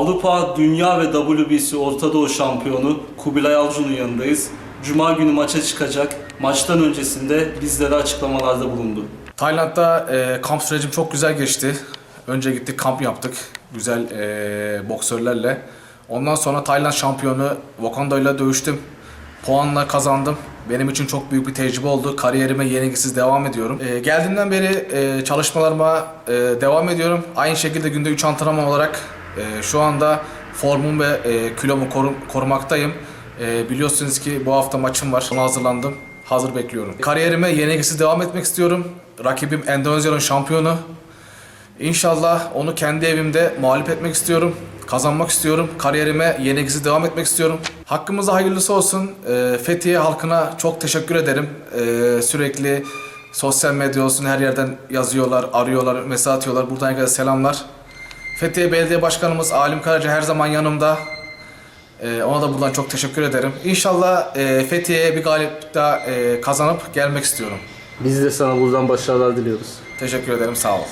Avrupa, Dünya ve WBC Orta Doğu şampiyonu Kubilay Avcı'nın yanındayız. Cuma günü maça çıkacak. Maçtan öncesinde bizlere açıklamalarda bulundu. Tayland'da e, kamp sürecim çok güzel geçti. Önce gittik kamp yaptık güzel e, boksörlerle. Ondan sonra Tayland şampiyonu Wakanda ile dövüştüm. Puanla kazandım. Benim için çok büyük bir tecrübe oldu. Kariyerime yenilgisiz devam ediyorum. E, geldiğimden beri e, çalışmalarıma e, devam ediyorum. Aynı şekilde günde 3 antrenman olarak e, şu anda formum ve e, kilomu korum- korumaktayım. E, biliyorsunuz ki bu hafta maçım var. Ona hazırlandım. Hazır bekliyorum. Kariyerime yenilgisiz devam etmek istiyorum. Rakibim Endonezya'nın şampiyonu. İnşallah onu kendi evimde mağlup etmek istiyorum. Kazanmak istiyorum. Kariyerime yenilgisiz devam etmek istiyorum. Hakkımıza hayırlısı olsun. Ee, Fethiye halkına çok teşekkür ederim. Ee, sürekli sosyal medya olsun her yerden yazıyorlar, arıyorlar, mesaj atıyorlar. Buradan herkese selamlar. Fethiye Belediye Başkanımız Alim Karaca her zaman yanımda. Ee, ona da buradan çok teşekkür ederim. İnşallah e, Fethiye'ye bir galip daha e, kazanıp gelmek istiyorum. Biz de sana buradan başarılar diliyoruz. Teşekkür ederim, sağ ol.